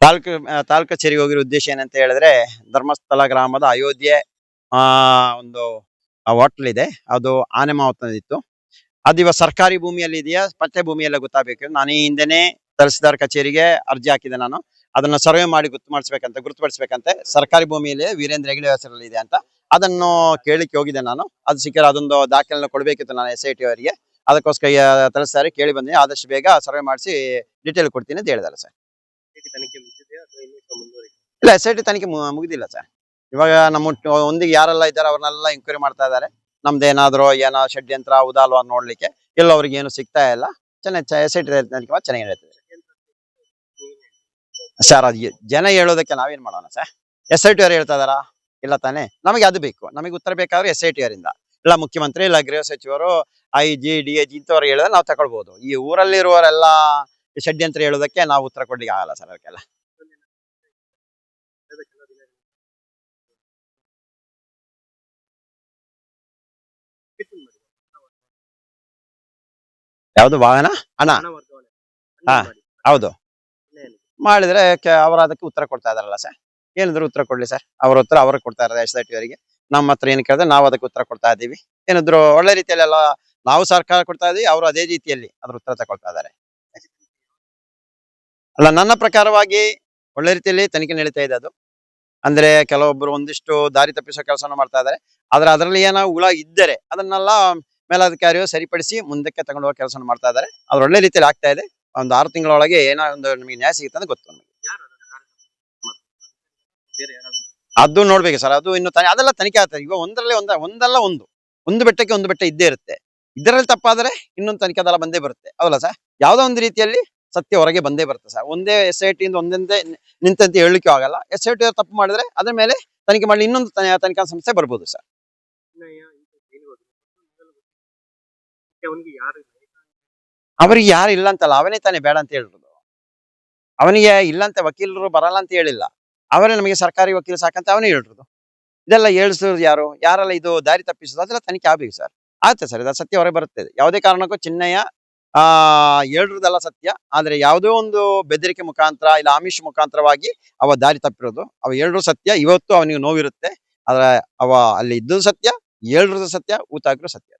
ತಾಲೂಕು ತಾಲೂಕು ಕಚೇರಿಗೆ ಹೋಗಿರೋ ಉದ್ದೇಶ ಏನಂತ ಹೇಳಿದ್ರೆ ಧರ್ಮಸ್ಥಳ ಗ್ರಾಮದ ಅಯೋಧ್ಯೆ, ಆ, ಒಂದು ಹೋಟ್ಲ್ ಇದೆ. ಅದು ಆನೆ ಮಾವತ್ತಿತ್ತು ಅದು ಇವಾಗ ಸರ್ಕಾರಿ ಭೂಮಿಯಲ್ಲಿ ಇದೆಯಾ? ಪಠ್ಯ ಭೂಮಿಯಲ್ಲ ಗೊತ್ತಾಗಬೇಕು. ನಾನು ಈ ಹಿಂದೆನೆ ತಹಸೀಲ್ದಾರ್ ಕಚೇರಿಗೆ ಅರ್ಜಿ ಹಾಕಿದೆ ನಾನು. ಅದನ್ನ ಸರ್ವೆ ಮಾಡಿ ಗುರ್ತು ಮಾಡಿಸ್ಬೇಕಂತ ಗುರುತುಪಡಿಸ್ಬೇಕಂತೆ ಸರ್ಕಾರಿ ಭೂಮಿಯಲ್ಲಿ ವೀರೇಂದ್ರ ಹೆಗಡೆ ಹೆಸರಲ್ಲಿ ಇದೆ ಅಂತ ಅದನ್ನು ಕೇಳಿಕ್ಕೆ ಹೋಗಿದ್ದೆ ನಾನು. ಅದು ಸಿಕ್ಕರೆ ಅದೊಂದು ದಾಖಲೆ ಕೊಡಬೇಕಿತ್ತು ನಾನು ಎಸ್ ಐ ಟಿ ಅವರಿಗೆ. ಅದಕ್ಕೋಸ್ಕರ ತಹಸೀಲ್ದಾರ್ ಕೇಳಿ ಬಂದೆ. ಆದಷ್ಟು ಬೇಗ ಸರ್ವೆ ಮಾಡಿಸಿ ಡೀಟೇಲ್ ಕೊಡ್ತೀನಿ ಅಂತ ಹೇಳಿದಾರೆ ಸರ್. ಇಲ್ಲ ಎಸ್ ಐ ಟಿ ತನಿಖೆ ಮುಗಿದಿಲ್ಲ ಸರ್ ಇವಾಗ ನಮ್ಮ ಒಂದಿಗೆ ಯಾರೆಲ್ಲ ಇದ್ದಾರೆ ಅವ್ರನ್ನೆಲ್ಲ ಎಂಕ್ವೈರಿ ಮಾಡ್ತಾ ಇದ್ದಾರೆ. ನಮ್ದೇನಾದ್ರು ಏನೋ ಷಡ್ಯಂತ್ರ ಉದಾಲ್ವಾ ನೋಡ್ಲಿಕ್ಕೆ. ಇಲ್ಲ ಅವ್ರಿಗೆ ಏನು ಸಿಗ್ತಾ ಇಲ್ಲ. ಚೆನ್ನಾಗಿ ಎಸ್ ಐ ಟಿ ತನಿಖೆ ಚೆನ್ನಾಗಿ ನಡೀತದೆ. ಸರ್ ಅದು ಜನ ಹೇಳೋದಕ್ಕೆ ನಾವೇನ್ ಮಾಡೋಣ ಸರ್ ಎಸ್ ಐ ಟಿ ಅವ್ರು ಹೇಳ್ತಾ ಇದಾರಾ ಇಲ್ಲ ತಾನೇ. ನಮಗೆ ಅದು ಬೇಕು. ನಮಗೆ ಉತ್ತರ ಬೇಕಾದ್ರೆ ಎಸ್ ಐ ಟಿ ಅವರಿಂದ. ಇಲ್ಲ, ಮುಖ್ಯಮಂತ್ರಿ, ಇಲ್ಲ, ಗೃಹ ಸಚಿವರು I G D A G ಇಂಥವ್ರು ಹೇಳಿದ್ರೆ ನಾವು ತಗೊಳ್ಬಹುದು ಈ ಊರಲ್ಲಿರುವವರೆಲ್ಲ ಷಡ್ಯಂತ್ರ ಹೇಳೋದಕ್ಕೆ ನಾವು ಉತ್ತರ ಕೊಡ್ಲಿಕ್ಕೆ ಆಗಲ್ಲ ಸರ್ ಅದಕ್ಕೆಲ್ಲ. ಯಾವ್ದು ವಾಹನ? ಹಣ ಹಣ ಹಾ. ಹೌದು. ಮಾಡಿದ್ರೆ ಅವರ ಅದಕ್ಕೆ ಉತ್ತರ ಕೊಡ್ತಾ ಇದಾರಲ್ಲ ಸರ್? ಏನಿದ್ರು ಉತ್ತರ ಕೊಡ್ಲಿ ಸರ್? ಅವ್ರ ಉತ್ತರ ಅವ್ರಿಗೆ ಕೊಡ್ತಾ ಇರೋದು ಎಸ್ ಐ ಟಿ ಅವರಿಗೆ. ನಮ್ಮ ಹತ್ರ ಏನು ಕೇಳಿದ್ರೆ ನಾವು ಅದಕ್ಕೆ ಉತ್ತರ ಕೊಡ್ತಾ ಇದ್ದೀವಿ. ಏನಿದ್ರು ಒಳ್ಳೆ ರೀತಿಯಲ್ಲಿ ಎಲ್ಲ ನಾವು ಸರ್ಕಾರ ಕೊಡ್ತಾ ಇದೀವಿ ಅವರು ಅದೇ ರೀತಿಯಲ್ಲಿ ಅದ್ರ ಉತ್ತರ ತಗೊಳ್ತಾ ಇದ್ದಾರೆ. ಅಲ್ಲ ನನ್ನ ಪ್ರಕಾರವಾಗಿ ಒಳ್ಳೆ ರೀತಿಯಲ್ಲಿ ತನಿಖೆ ನಡೀತಾ ಇದೆ ಅದು. ಅಂದ್ರೆ ಕೆಲವೊಬ್ರು ಒಂದಿಷ್ಟು ದಾರಿ ತಪ್ಪಿಸೋ ಕೆಲಸನ ಮಾಡ್ತಾ ಇದ್ದಾರೆ. ಆದ್ರೆ ಅದರಲ್ಲಿ ಏನೋ ಹುಳ ಇದ್ದರೆ ಅದನ್ನೆಲ್ಲ ಮೇಲಾಧಿಕಾರಿಯು ಸರಿಪಡಿಸಿ ಮುಂದಕ್ಕೆ ತಗೊಂಡು ಹೋಗೋ ಕೆಲಸ ಮಾಡ್ತಾ ಇದ್ದಾರೆ. ಅದ್ರ ಒಳ್ಳೆ ರೀತಿಯಲ್ಲಿ ಆಗ್ತಾ ಇದೆ. ಒಂದು ಆರು ತಿಂಗಳೊಳಗೆ ಏನೋ ಒಂದು ನಮಗೆ ನ್ಯಾಯ ಸಿಗುತ್ತೆ ಅಂತ ಗೊತ್ತು ನಮಗೆ. ಅದು ನೋಡ್ಬೇಕು ಸರ್. ಅದು ಇನ್ನು ತನಿ ಅದೆಲ್ಲ ತನಿಖೆ ಆಗ್ತದೆ ಈಗ ಒಂದರಲ್ಲಿ ಒಂದ ಒಂದಲ್ಲ ಒಂದು. ಒಂದು ಬೆಟ್ಟಕ್ಕೆ ಒಂದು ಬೆಟ್ಟ ಇದ್ದೇ ಇರುತ್ತೆ. ಇದರಲ್ಲಿ ತಪ್ಪಾದ್ರೆ ಇನ್ನೊಂದು ತನಿಖೆ ಅದೆಲ್ಲ ಬಂದೇ ಬರುತ್ತೆ. ಹೌದಲ್ಲ ಸರ್? ಯಾವ್ದೋ ಒಂದು ರೀತಿಯಲ್ಲಿ ಸತ್ಯ ಹೊರಗೆ ಬಂದೇ ಬರುತ್ತೆ ಸರ್. ಒಂದೇ ಎಸ್ ಐ ಟಿಯಿಂದ ಒಂದೊಂದೇ ನಿಂತಂತೆ ಹೇಳಲಿಕ್ಕೆ ಆಗಲ್ಲ. ಎಸ್ ಐ ಟಿ ತಪ್ಪು ಮಾಡಿದ್ರೆ ಅದ್ರ ಮೇಲೆ ತನಿಖೆ ಮಾಡಿ ಇನ್ನೊಂದು ತನಿ- ತನಿಖಾ ಸಂಸ್ಥೆ ಬರ್ಬೋದು ಸರ್ ಇನ್ನ ಯಾ- ಇಂಥ ಜೈಲಿಗೆ ಹೋದ್ರು. ಮೊದಲು ಗೊತ್ತಿಲ್ಲ. ಮತ್ತೆ ಅವನಿಗೆ ಯಾರು. ಅವರಿಗೆ ಯಾರು ಇಲ್ಲ ಅಂತಲ್ಲ, ಅವನೇ ತಾನೇ ಬೇಡ ಅಂತ ಹೇಳಿರೋದು. ಅವನಿಗೆ ಇಲ್ಲ ಅಂತ ವಕೀಲರು ಬರಲ್ಲ ಅಂತ ಹೇಳಿಲ್ಲ. ಅವರೇ ನಮಗೆ ಸರ್ಕಾರಿ ವಕೀಲ ಸಾಕಂತ ಅವನೇ ಹೇಳಿರೋದು. ಇದೆಲ್ಲ ಹೇಳಿಸೋದು ಯಾರು? ಯಾರೆಲ್ಲ ಇದು ದಾರಿ ತಪ್ಪಿಸೋದು? ಅದೆಲ್ಲ ತನಿಖೆ ಆಗ್ಬೇಕು ಸರ್. ಆಯ್ತು ಸರ್? ಇದು ಸತ್ಯ ಹೊರಗೆ ಬರುತ್ತೆ ಯಾವುದೇ ಕಾರಣಕ್ಕೂ ಚಿನ್ನಯ್ಯ, ಆ, ಹೇಳಿರೋದೆಲ್ಲ ಸತ್ಯ. ಆದ್ರೆ ಯಾವುದೋ ಒಂದು ಬೆದರಿಕೆ ಮುಖಾಂತರ ಇಲ್ಲ ಆಮಿಷ ಮುಖಾಂತರವಾಗಿ ಅವ ದಾರಿ ತಪ್ಪಿರೋದು. ಅವ ಹೇಳಿರೋ ಸತ್ಯ. ಇವತ್ತು ಅವನಿಗೆ ನೋವಿರುತ್ತೆ. ಆದ್ರೆ ಅವ ಅಲ್ಲಿ ಇದ್ದದ್ದು ಸತ್ಯ, ಹೇಳಿರೋದು ಸತ್ಯ ಊತಾಕಿರೋ ಸತ್ಯ.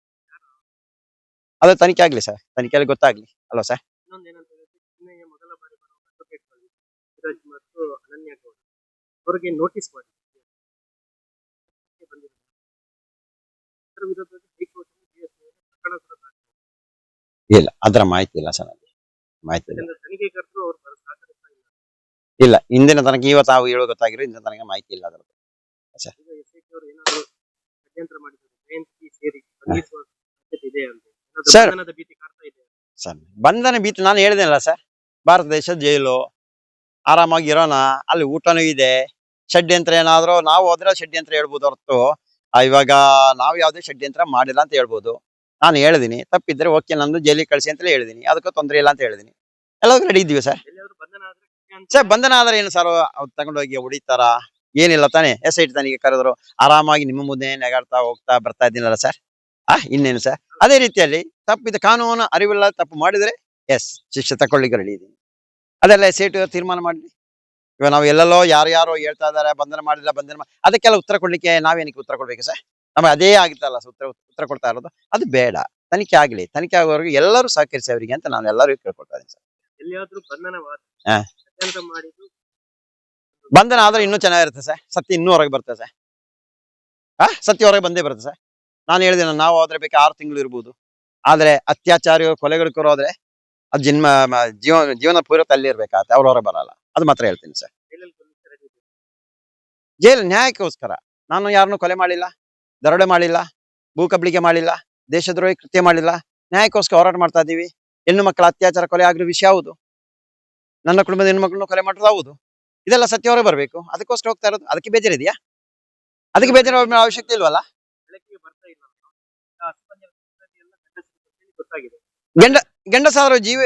ಅದು ತನಿಖೆ ಆಗ್ಲಿ ಸರ್. ತನಿಖೆಯಲ್ಲಿ ಗೊತ್ತಾಗ್ಲಿ. ಅಲ್ವಾ ಸರ್? ಹೇಳಿದ್ರೆ ಮೊದಲ ಬಾರಿ ಬರುವ ಅಡ್ವೊಕೇಟ್ಗಳು ಸಿರಾಜ್ ಮತ್ತು ಅನನ್ಯ ಗೌಡ. ಅವರಿಗೆ ನೋಟಿಸ್ ಮಾಡಿ. ಬಂದಿದೆ ಅದರ ವಿರುದ್ಧವಾಗಿ ಹೈಕೋರ್ಟ್ ಪ್ರಕರಣ ಕೂಡ ದಾಖಲಾಗಿದೆ. ಇಲ್ಲ ಅದರ ಮಾಹಿತಿ ಇಲ್ಲ ಸರ್ ನನಗೆ ಮಾಹಿತಿ ಇಲ್ಲ. ಯಾಕಂದ್ರೆ ತನಿಖೆಗಾರರು ಅವರು ಬರ ಸಹಕರಿಸ್ತಾ ಇಲ್ಲ. ಇಲ್ಲ ಇಂದಿನ ತನಕ ಇವತ್ತು ತಾವು ಹೇಳೋ ಗೊತ್ತಾಗಿರೋ ಇಂದಿನ ತನಕ ಮಾಹಿತಿ ಇಲ್ಲ ಅದರ ಈಗ ಎಸ್ ಐ ಅವರು ಏನಾದ್ರು ಷಡ್ಯಂತ್ರ ಮಾಡಿದ್ದಾರೆ. ಜಯಂತಿ ಸೇರಿ ಬಂಧಿಸುವ ಸಾಧ್ಯತೆ ಇದೆ ಅಂತ. ಸರ್. ಬಂಧನದ ಭೀತಿ ಕಾಡ್ತಾ ಇದೆ. ಸರ್ ಬಂಧನ ಭೀತಿ ನಾನು ಹೇಳಿದೆನಲ್ಲ ಸರ್ ಭಾರತ ದೇಶದ ಜೈಲು ಆರಾಮಾಗಿ ಇರೋಣ ಅಲ್ಲಿ ಊಟನೂ ಇದೆ ಷಡ್ಯಂತ್ರ ಏನಾದ್ರು ನಾವು ಹೋದ್ರೆ ಷಡ್ಯಂತ್ರ ಹೇಳ್ಬೋದು ಹೊರತು ಆ, ಇವಾಗ ನಾವು ಯಾವುದೇ ಷಡ್ಯಂತ್ರ ಮಾಡಿಲ್ಲ ಅಂತ ಹೇಳ್ಬೋದು. ನಾನು ಹೇಳಿದೀನಿ ತಪ್ಪಿದ್ರೆ ಓಕೆ ನಂದು ಜೈಲಿಗೆ ಕಳಿಸಿ ಅಂತಲೇ ಹೇಳಿದೀನಿ ಅದಕ್ಕೂ ತೊಂದರೆ ಇಲ್ಲ ಅಂತ ಹೇಳಿದೀನಿ. ಎಲ್ಲದಕ್ಕೂ ರೆಡಿ ಇದ್ದೀವಿ ಸರ್? ಎಲ್ಲಿಯಾದ್ರೂ ಬಂಧನ ಆದ್ರೆ ಸರ್ ಬಂಧನ ಆದ್ರೆ ಏನು ಸರ್ ಅವ್ರು ತಗೊಂಡೋಗಿ ಹೊಡಿತಾರ? ಏನಿಲ್ಲ ತಾನೆ ಎಸ್ ಐ ಟಿ ಕರೆದ್ರು ಆರಾಮಾಗಿ ನಿಮ್ಮ ಮುಂದೆ ನೆಗಾಡ್ತಾ ಹೋಗ್ತಾ ಬರ್ತಾ ಇದ್ದೀನಲ್ಲ ಸರ್? ಆ ಇನ್ನೇನು ಸರ್? ಅದೇ ರೀತಿಯಲ್ಲಿ ತಪ್ಪಿದ ಕಾನೂನು ಅರಿವಿಲ್ಲ ತಪ್ಪು ಮಾಡಿದರೆ ಎಸ್ ಶಿಕ್ಷೆ ತಕೊಳ್ಳಿಕ್ಕೆ ರೆಡಿ ಇದ್ದೀನಿ ಅದೆಲ್ಲ ಎಸ್ ಐ ತೀರ್ಮಾನ ಮಾಡಲಿ. ಇವಾಗ ನಾವು ಎಲ್ಲೆಲ್ಲೋ ಯಾರು ಯಾರೋ ಹೇಳ್ತಾ ಇದ್ದಾರೆ ಬಂಧನ ಮಾಡಿಲ್ಲ ಬಂಧನ ಮಾಡಿ ಅದಕ್ಕೆಲ್ಲ ಉತ್ತರ ಕೊಡ್ಲಿಕ್ಕೆ ನಾವೇನಕ್ಕೆ ಉತ್ತರ ಕೊಡ್ಬೇಕು ಸರ್? ನಮಗೆ ಅದೇ ಆಗುತ್ತಲ್ಲ ಉತ್ತರ ಉತ್ತರ ಕೊಡ್ತಾ ಇರೋದು. ಅದು ಬೇಡ. ತನಿಖೆ ಆಗಲಿ. ತನಿಖೆ ಆಗೋವರೆಗೂ ಎಲ್ಲರೂ ಸಹಕರಿಸಿ ಅವರಿಗೆ ಅಂತ ನಾನು ಎಲ್ಲರಿಗೂ ಕೇಳ್ಕೊಳ್ತಾ ಇದ್ದೀನಿ ಸರ್. ಬಂಧನ ಆದ್ರೆ ಇನ್ನೂ ಚೆನ್ನಾಗಿರುತ್ತೆ ಸರ್. ಸತ್ಯ ಇನ್ನೂ ಹೊರಗೆ ಬರ್ತದೆ ಸರ್. ಹಾ ಸತ್ಯ ಹೊರಗೆ ಬಂದೇ ಬರುತ್ತೆ ಸರ್. ನಾನು ಹೇಳಿದೆ ನಾವು ಆದ್ರೆ ಬೇಕು ಆರು ತಿಂಗಳು ಇರ್ಬೋದು. ಆದ್ರೆ ಅತ್ಯಾಚಾರಿ ಕೊಲೆಗಳು ಹೋದ್ರೆ ಅದು ಜನ್ಮ ಜೀವ ಜೀವನ ಪೂರ್ತಿ ಅಲ್ಲಿ ಇರ್ಬೇಕಾಗತ್ತೆ ಅವ್ರ ಹೊರಗೆ ಬರಲ್ಲ. ಅದು ಮಾತ್ರ ಹೇಳ್ತೀನಿ ಸರ್. ಜೈಲು ನ್ಯಾಯಕ್ಕೋಸ್ಕರ. ನಾನು ಯಾರನ್ನು ಕೊಲೆ ಮಾಡಿಲ್ಲ ದರೋಡೆ ಮಾಡಿಲ್ಲ ಭೂ ಕಬಳಿಕೆ ಮಾಡಿಲ್ಲ ದೇಶದ್ರೋಹಿ ಕೃತ್ಯ ಮಾಡಿಲ್ಲ. ನ್ಯಾಯಕ್ಕೋಸ್ಕರ ಹೋರಾಟ ಮಾಡ್ತಾ ಇದ್ದೀವಿ. ಹೆಣ್ಣು ಮಕ್ಕಳ ಅತ್ಯಾಚಾರ ಕೊಲೆ ಆಗಿರೋ ವಿಷಯ ಹೌದು. ನನ್ನ ಕುಟುಂಬದ ಹೆಣ್ಣು ಮಕ್ಕಳನ್ನು ಕೊಲೆ ಮಾಡೋದು ಹೌದು. ಇದೆಲ್ಲ ಸತ್ಯ ಹೊರಗೆ ಬರಬೇಕು. ಅದಕ್ಕೋಸ್ಕರ ಹೋಗ್ತಾ ಇರೋದು. ಅದಕ್ಕೆ ಬೇಜಾರಿದೆಯಾ? ಅದಕ್ಕೆ ಬೇಜಾರು ಅವಶ್ಯಕತೆ ಇಲ್ವಲ್ಲ ಬೆಳಕಿಗೆ ಬರ್ತಾ ಇಲ್ಲ ಅಂತ. ಆ ಅಸ್ಪಂಜನ ಸಂಸ್ಕೃತಿ ಎಲ್ಲ ಗಂಡಸರ ಬಗ್ಗೆ ಗೊತ್ತಾಗಿದೆ ಗಂಡ ಗಂಡಸಾದ್ರು ಜೀವ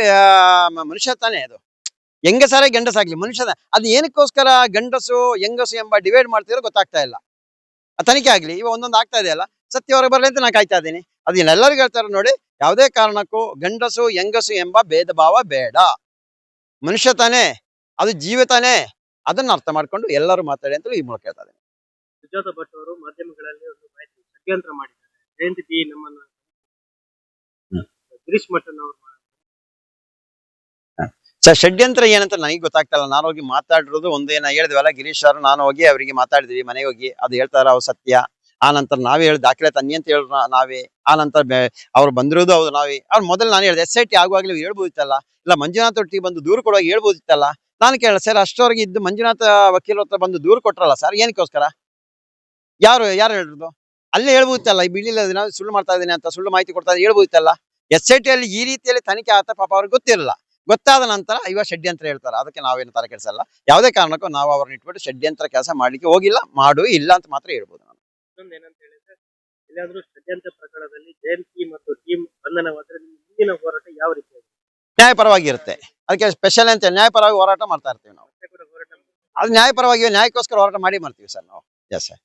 ಮನುಷ್ಯ ತಾನೇ ಅದು. ಹೆಂಗಸಾರೇ ಗಂಡಸಾಗ್ಲಿ ಮನುಷ್ಯ ಅದು ಏನಕ್ಕೋಸ್ಕರ ಗಂಡಸು ಹೆಂಗಸು ಎಂಬ ಡಿವೈಡ್ ಮಾಡ್ತಿದ್ರೆ ಗೊತ್ತಾಗ್ತಾ ಇಲ್ಲ. ತನಿಖೆ ಆಗ್ಲಿ ಇವಾಗ ಒಂದೊಂದು ಆಗ್ತಾ ಇದೆಯಲ್ಲ ಸತ್ಯ ಹೊರಗೆ ಬರಲಿ ಅಂತ ನಾನು ಕಾಯ್ತಾ ಇದ್ದೀನಿ. ಅದನ್ನ ಎಲ್ಲರಿಗೂ ಹೇಳ್ತಾರೆ ನೋಡಿ ಯಾವುದೇ ಕಾರಣಕ್ಕೂ ಗಂಡಸು ಹೆಂಗಸು ಎಂಬ ಭೇದ ಭಾವ ಬೇಡ. ಮನುಷ್ಯ ತಾನೇ ಅದು ಜೀವ ತಾನೇ ಅದನ್ನ ಅರ್ಥ ಮಾಡ್ಕೊಂಡು ಎಲ್ಲರೂ ಮಾತಾಡಿ ಅಂತ ಈ ಮೂಲಕ ಹೇಳ್ತಾ ಇದ್ದೀನಿ. ಸುಜಾತ ಭಟ್ ಅವರು ಮಾಧ್ಯಮಗಳಲ್ಲಿ ಒಂದು ಮಾಹಿತಿ ಷಡ್ಯಂತ್ರ ಮಾಡಿದ್ದಾರೆ. ಜಯಂತಿ ಬಿ ನಮ್ಮನ್ನ. ಗಿರೀಶ್ ಮಠನ್ ಅವ್ರು ಸರ್ ಷಡ್ಯಂತ್ರ ಏನಂತ ನನಗೆ ಗೊತ್ತಾಗ್ತಲ್ಲ ನಾನು ಹೋಗಿ ಮಾತಾಡಿರೋದು ಒಂದೇನ ಹೇಳಿದ್ವಲ್ಲ ಗಿರೀಶ್ ಸರ್ ನಾನು ಹೋಗಿ ಅವರಿಗೆ ಮಾತಾಡಿದ್ವಿ ಮನೆಗೆ ಹೋಗಿ. ಅದು ಹೇಳ್ತಾರ ಅವ್ರು ಸತ್ಯ. ಆ ನಂತರ ನಾವೇ ಹೇಳಿ ದಾಖಲೆ ತನ್ನಿ ಅಂತ ಹೇಳಿದ್ರು ನಾವೇ. ಆ ನಂತರ ಅವ್ರು ಬಂದಿರೋದು ಹೌದು ನಾವೇ. ಅವ್ರು ಮೊದಲು ನಾನು ಹೇಳಿದೆ ಎಸ್ ಐ ಟಿ ಆಗುವಾಗಲೇ ಹೇಳ್ಬೋದಿತ್ತಲ್ಲ. ಇಲ್ಲ ಮಂಜುನಾಥ್ ಒಟ್ಟಿಗೆ ಬಂದು ದೂರು ಕೊಡುವಾಗ ಹೇಳ್ಬೋದಿತ್ತಲ್ಲ. ನಾನು ಕೇಳ ಸರ್ ಅಷ್ಟವರೆಗೆ ಇದ್ದು ಮಂಜುನಾಥ ವಕೀಲ ಹತ್ರ ಬಂದು ದೂರು ಕೊಟ್ರಲ್ಲ ಸರ್ ಏನಕ್ಕೋಸ್ಕರ? ಯಾರು ಯಾರು ಹೇಳಿರೋದು? ಅಲ್ಲೇ ಹೇಳ್ಬೋದಿತ್ತಲ್ಲ ಈ ಬಿಳಿಲ್ಲ ನಾವು ಸುಳ್ಳು ಮಾಡ್ತಾ ಇದ್ದೀನಿ ಅಂತ ಸುಳ್ಳು ಮಾಹಿತಿ ಕೊಡ್ತಾ ಹೇಳ್ಬೋದಿತ್ತಲ್ಲ? ಎಸ್ ಐ ಟಿಯಲ್ಲಿ ಈ ರೀತಿಯಲ್ಲಿ ತನಿಖೆ ಆತ ಪಾಪ ಅವ್ರಿಗೆ ಗೊತ್ತಿರಲ್ಲ. ಗೊತ್ತಾದ ನಂತರ ಇವ ಷಡ್ಯಂತ್ರ ಹೇಳ್ತಾರೆ ಅದಕ್ಕೆ ನಾವೇನು ತಲೆ ಕೆಡಿಸಲ್ಲ. ಯಾವುದೇ ಕಾರಣಕ್ಕೂ ನಾವು ಅವ್ರನ್ನ ಇಟ್ಬಿಟ್ಟು ಷಡ್ಯಂತ್ರ ಕೆಲಸ ಮಾಡ್ಲಿಕ್ಕೆ ಹೋಗಿಲ್ಲ ಮಾಡು ಇಲ್ಲ ಅಂತ ಮಾತ್ರ ಹೇಳ್ಬೋದು ನಾನು. ಏನಂತ ಹೇಳಿದ್ರೆ ಎಲ್ಲಾದ್ರೂ ಷಡ್ಯಂತ್ರ ಪ್ರಕರಣದಲ್ಲಿ ಜಯಂತಿ ಮತ್ತು ಟೀಮ್ ಬಂಧನವಾದ್ರೆ ನಿಮ್ಮ ಮುಂದಿನ ಹೋರಾಟ ಯಾವ ರೀತಿ ಆಗುತ್ತೆ? ನ್ಯಾಯಪರವಾಗಿ ಇರುತ್ತೆ ಅದಕ್ಕೆ ಸ್ಪೆಷಲ್ ಅಂತ ನ್ಯಾಯಪರವಾಗಿ ಹೋರಾಟ ಮಾಡ್ತಾ ಇರ್ತೀವಿ ನಾವು. ಅದು ನ್ಯಾಯಪರವಾಗಿ ನ್ಯಾಯಕ್ಕೋಸ್ಕರ ಹೋರಾಟ ಮಾಡಿ ಮಾಡ್ತೀವಿ ಸರ್ ನಾವು. Yes sir